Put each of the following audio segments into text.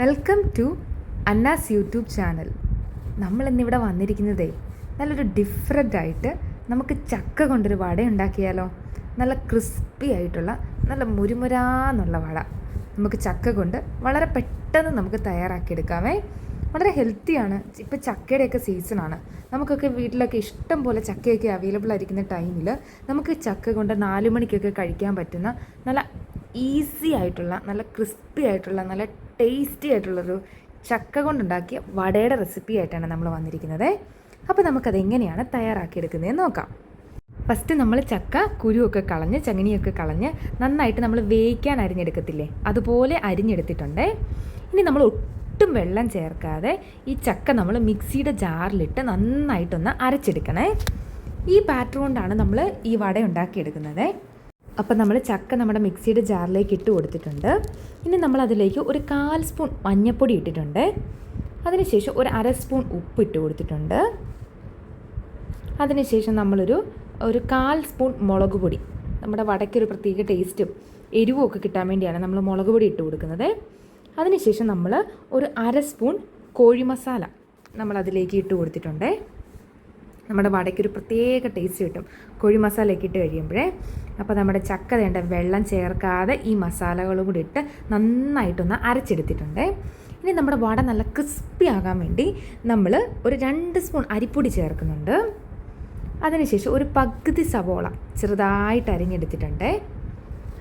Welcome to Anna's YouTube channel. നമ്മൾ ഇന്നിവിടെ വന്നിരിക്കുന്നതേ നല്ലൊരു ഡിഫറെന്റ് ആയിട്ട് നമുക്ക് ചക്ക കൊണ്ടൊരു വട ഉണ്ടാക്കിയാലോ? നല്ല ക്രിസ്പി ആയിട്ടുള്ള നല്ല മുരുമുരാന്നുള്ള വട. നമുക്ക് ചക്ക കൊണ്ട് വളരെ പെട്ടെന്ന് നമുക്ക് തയ്യാറാക്കിയെടുക്കാമേ. വളരെ ഹെൽത്തിയാണ് ഇപ്പോൾ ചക്കയുടെയൊക്കെ സീസണാണ് നമുക്കൊക്കെ വീട്ടിലൊക്കെ ഇഷ്ടം പോലെ ചക്കയൊക്കെ അവൈലബിൾ ആയിരിക്കുന്ന ടൈമിൽ നമുക്ക് ചക്ക കൊണ്ട് നാല് മണിക്കൊക്കെ കഴിക്കാൻ പറ്റുന്ന നല്ല ഈസി ആയിട്ടുള്ള നല്ല ക്രിസ്പി ആയിട്ടുള്ള നല്ല ടേസ്റ്റി ആയിട്ടുള്ളൊരു ചക്ക കൊണ്ടുണ്ടാക്കിയ വടയുടെ റെസിപ്പി ആയിട്ടാണ് നമ്മൾ വന്നിരിക്കുന്നത്. അപ്പോൾ നമുക്കത് എങ്ങനെയാണ് തയ്യാറാക്കിയെടുക്കുന്നതെന്ന് നോക്കാം. ഫസ്റ്റ് നമ്മൾ ചക്ക കുരുവൊക്കെ കളഞ്ഞ് ചങ്ങനിയൊക്കെ കളഞ്ഞ് നന്നായിട്ട് നമ്മൾ വേവിക്കാൻ അരിഞ്ഞെടുക്കത്തില്ലേ? അതുപോലെ അരിഞ്ഞെടുത്തിട്ടുണ്ട്. ഇനി നമ്മൾ ഒട്ടും വെള്ളം ചേർക്കാതെ ഈ ചക്ക നമ്മൾ മിക്സിയുടെ ജാറിലിട്ട് നന്നായിട്ടൊന്ന് അരച്ചെടുക്കണേ. ഈ ബാറ്റർ കൊണ്ടാണ് നമ്മൾ ഈ വട ഉണ്ടാക്കിയെടുക്കുന്നത്. അപ്പം നമ്മൾ ചക്ക നമ്മുടെ മിക്സിയുടെ ജാറിലേക്ക് ഇട്ട് കൊടുത്തിട്ടുണ്ട്. ഇനി നമ്മൾ അതിലേക്ക് ഒരു കാൽ സ്പൂൺ മഞ്ഞൾപ്പൊടി ഇട്ടിട്ടുണ്ട്. അതിനുശേഷം ഒരു അര സ്പൂൺ ഉപ്പ് ഇട്ട് കൊടുത്തിട്ടുണ്ട്. അതിനുശേഷം നമ്മളൊരു ഒരു കാൽ സ്പൂൺ മുളക് പൊടി. നമ്മുടെ വടക്കൊരു പ്രത്യേക ടേസ്റ്റും എരിവും ഒക്കെ കിട്ടാൻ വേണ്ടിയാണ് നമ്മൾ മുളക് പൊടി ഇട്ട് കൊടുക്കുന്നത്. അതിനുശേഷം നമ്മൾ ഒരു അര സ്പൂൺ കോഴി മസാല നമ്മൾ അതിലേക്ക് ഇട്ട് കൊടുത്തിട്ടുണ്ട്. നമ്മുടെ വടയ്ക്കൊരു പ്രത്യേക ടേസ്റ്റ് കിട്ടും. കോഴി മസാലയൊക്കെ ഇട്ട് കഴിയുമ്പോഴേ അപ്പോൾ നമ്മുടെ ചക്ക വേണ്ട വെള്ളം ചേർക്കാതെ ഈ മസാലകളും കൂടി ഇട്ട് നന്നായിട്ടൊന്ന് അരച്ചെടുത്തിട്ടുണ്ട്. ഇനി നമ്മുടെ വട നല്ല ക്രിസ്പി ആകാൻ വേണ്ടി നമ്മൾ ഒരു രണ്ട് സ്പൂൺ അരിപ്പൊടി ചേർക്കുന്നുണ്ട്. അതിനുശേഷം ഒരു പകുതി സവോള ചെറുതായിട്ട് അരിഞ്ഞെടുത്തിട്ടുണ്ട്.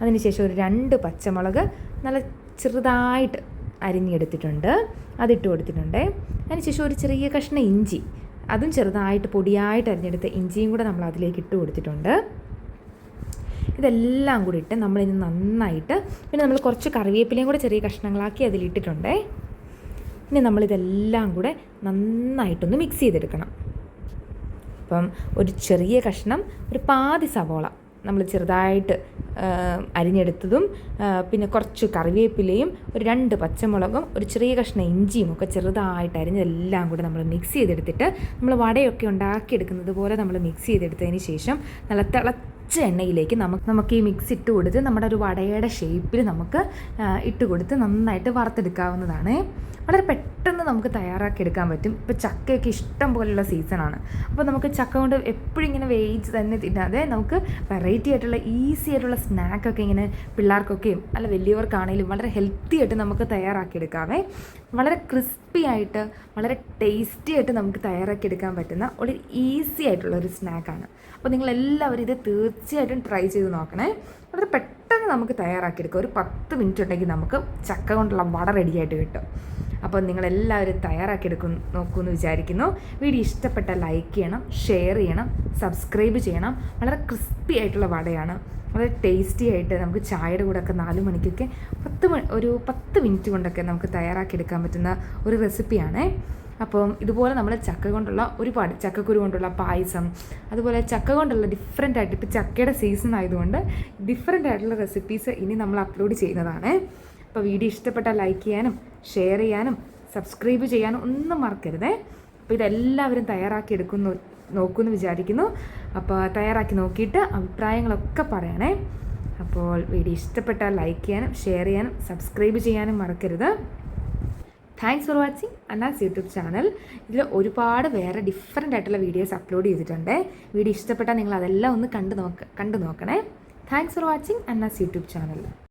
അതിനുശേഷം ഒരു രണ്ട് പച്ചമുളക് നല്ല ചെറുതായിട്ട് അരിഞ്ഞെടുത്തിട്ടുണ്ട്. അതിട്ട് കൊടുത്തിട്ടുണ്ട്. അതിനുശേഷം ഒരു ചെറിയ കഷ്ണം ഇഞ്ചി അതും ചെറുതായിട്ട് പൊടിയായിട്ട് അരിഞ്ഞെടുത്ത് ഇഞ്ചിയും കൂടെ നമ്മൾ അതിലേക്ക് ഇട്ട് കൊടുത്തിട്ടുണ്ട്. ഇതെല്ലാം കൂടി ഇട്ട് നമ്മളിത് നന്നായിട്ട് പിന്നെ നമ്മൾ കുറച്ച് കറിവേപ്പിലയും കൂടെ ചെറിയ കഷ്ണങ്ങളാക്കി അതിലിട്ടിട്ടുണ്ട്. ഇനി നമ്മളിതെല്ലാം കൂടെ നന്നായിട്ടൊന്ന് മിക്സ് ചെയ്തെടുക്കണം. അപ്പം ഒരു ചെറിയ കഷ്ണം ഒരു പാതി സവോള നമ്മൾ ചെറുതായിട്ട് അരിഞ്ഞെടുത്തതും പിന്നെ കുറച്ച് കറിവേപ്പിലയും ഒരു രണ്ട് പച്ചമുളകും ഒരു ചെറിയ കഷ്ണം ഇഞ്ചിയും ഒക്കെ ചെറുതായിട്ട് അരിഞ്ഞതെല്ലാം കൂടെ നമ്മൾ മിക്സ് ചെയ്തെടുത്തിട്ട് നമ്മൾ വടയൊക്കെ ഉണ്ടാക്കിയെടുക്കുന്നത് പോലെ നമ്മൾ മിക്സ് ചെയ്തെടുത്തതിന് ശേഷം നല്ല തിളച്ച എണ്ണയിലേക്ക് നമുക്ക് നമുക്ക് ഈ മിക്സ് ഇട്ട് കൊടുത്ത് നമ്മുടെ ഒരു വടയുടെ ഷേപ്പിൽ നമുക്ക് ഇട്ട് കൊടുത്ത് നന്നായിട്ട് വറുത്തെടുക്കാവുന്നതാണ്. വളരെ പെട്ടെന്ന് നമുക്ക് തയ്യാറാക്കി എടുക്കാൻ പറ്റും. ഇപ്പോൾ ചക്കയൊക്കെ ഇഷ്ടം പോലെയുള്ള സീസണാണ് അപ്പോൾ നമുക്ക് ചക്ക കൊണ്ട് എപ്പോഴും ഇങ്ങനെ വേവിച്ച് തന്നെ തിന്നാതെ നമുക്ക് വെറൈറ്റി ആയിട്ടുള്ള ഈസി ആയിട്ടുള്ള സ്നാക്കൊക്കെ ഇങ്ങനെ പിള്ളേർക്കൊക്കെയും അല്ല വലിയവർക്കാണെങ്കിലും വളരെ ഹെൽത്തി ആയിട്ട് നമുക്ക് തയ്യാറാക്കി എടുക്കാവേ വളരെ ക്രിസ്പി ആയിട്ട് വളരെ ടേസ്റ്റി ആയിട്ട് നമുക്ക് തയ്യാറാക്കി എടുക്കാൻ പറ്റുന്ന ഒരു ഈസി ആയിട്ടുള്ള ഒരു സ്നാക്കാണ് അപ്പോൾ നിങ്ങളെല്ലാവരും ഇത് ഇത് തീർച്ചയായിട്ടും ട്രൈ ചെയ്ത് നോക്കണേ. വളരെ പെട്ടെന്ന് നമുക്ക് തയ്യാറാക്കിയെടുക്കാം. ഒരു പത്ത് മിനിറ്റ് ഉണ്ടെങ്കിൽ നമുക്ക് ചക്ക കൊണ്ടുള്ള വട റെഡി ആയിട്ട് കിട്ടും. അപ്പോൾ നിങ്ങളെല്ലാവരും തയ്യാറാക്കിയെടുക്കും നോക്കുമെന്ന് വിചാരിക്കുന്നു. വീഡിയോ ഇഷ്ടപ്പെട്ട ലൈക്ക് ചെയ്യണം ഷെയർ ചെയ്യണം സബ്സ്ക്രൈബ് ചെയ്യണം. വളരെ ക്രിസ്പി ആയിട്ടുള്ള വടയാണ്. വളരെ ടേസ്റ്റി ആയിട്ട് നമുക്ക് ചായയുടെ കൂടെ ഒക്കെ നാല് മണിക്കൊക്കെ പത്ത് ഒരു പത്ത് മിനിറ്റ് കൊണ്ടൊക്കെ നമുക്ക് തയ്യാറാക്കിയെടുക്കാൻ പറ്റുന്ന ഒരു റെസിപ്പിയാണ് അപ്പം ഇതുപോലെ നമ്മൾ ചക്ക കൊണ്ടുള്ള ഒരുപാട് ചക്കക്കുരു കൊണ്ടുള്ള പായസം അതുപോലെ ചക്ക കൊണ്ടുള്ള ഡിഫറെന്റ് ആയിട്ട് ഇപ്പോൾ ചക്കയുടെ സീസൺ ആയതുകൊണ്ട് ഡിഫറെന്റ് ആയിട്ടുള്ള റെസിപ്പീസ് ഇനി നമ്മൾ അപ്ലോഡ് ചെയ്യുന്നതാണ്. അപ്പോൾ വീഡിയോ ഇഷ്ടപ്പെട്ടാൽ ലൈക്ക് ചെയ്യാനും ഷെയർ ചെയ്യാനും സബ്സ്ക്രൈബ് ചെയ്യാനും ഒന്നും മറക്കരുതേ. അപ്പോൾ ഇതെല്ലാവരും തയ്യാറാക്കി എടുക്കുന്നു നോക്കുമെന്ന് വിചാരിക്കുന്നു. അപ്പോൾ തയ്യാറാക്കി നോക്കിയിട്ട് അഭിപ്രായങ്ങളൊക്കെ പറയണേ. അപ്പോൾ വീഡിയോ ഇഷ്ടപ്പെട്ടാൽ ലൈക്ക് ചെയ്യാനും ഷെയർ ചെയ്യാനും സബ്സ്ക്രൈബ് ചെയ്യാനും മറക്കരുത്. Thanks for watching Anna's YouTube channel ഇതിൽ ഒരുപാട് വേറെ ഡിഫറെന്റ് ആയിട്ടുള്ള വീഡിയോസ് അപ്ലോഡ് ചെയ്തിട്ടുണ്ട്. വീഡിയോ ഇഷ്ടപ്പെട്ടാൽ നിങ്ങൾ അതെല്ലാം ഒന്ന് കണ്ടു നോക്ക കണ്ടു നോക്കണേ. Thanks for watching Anna's YouTube channel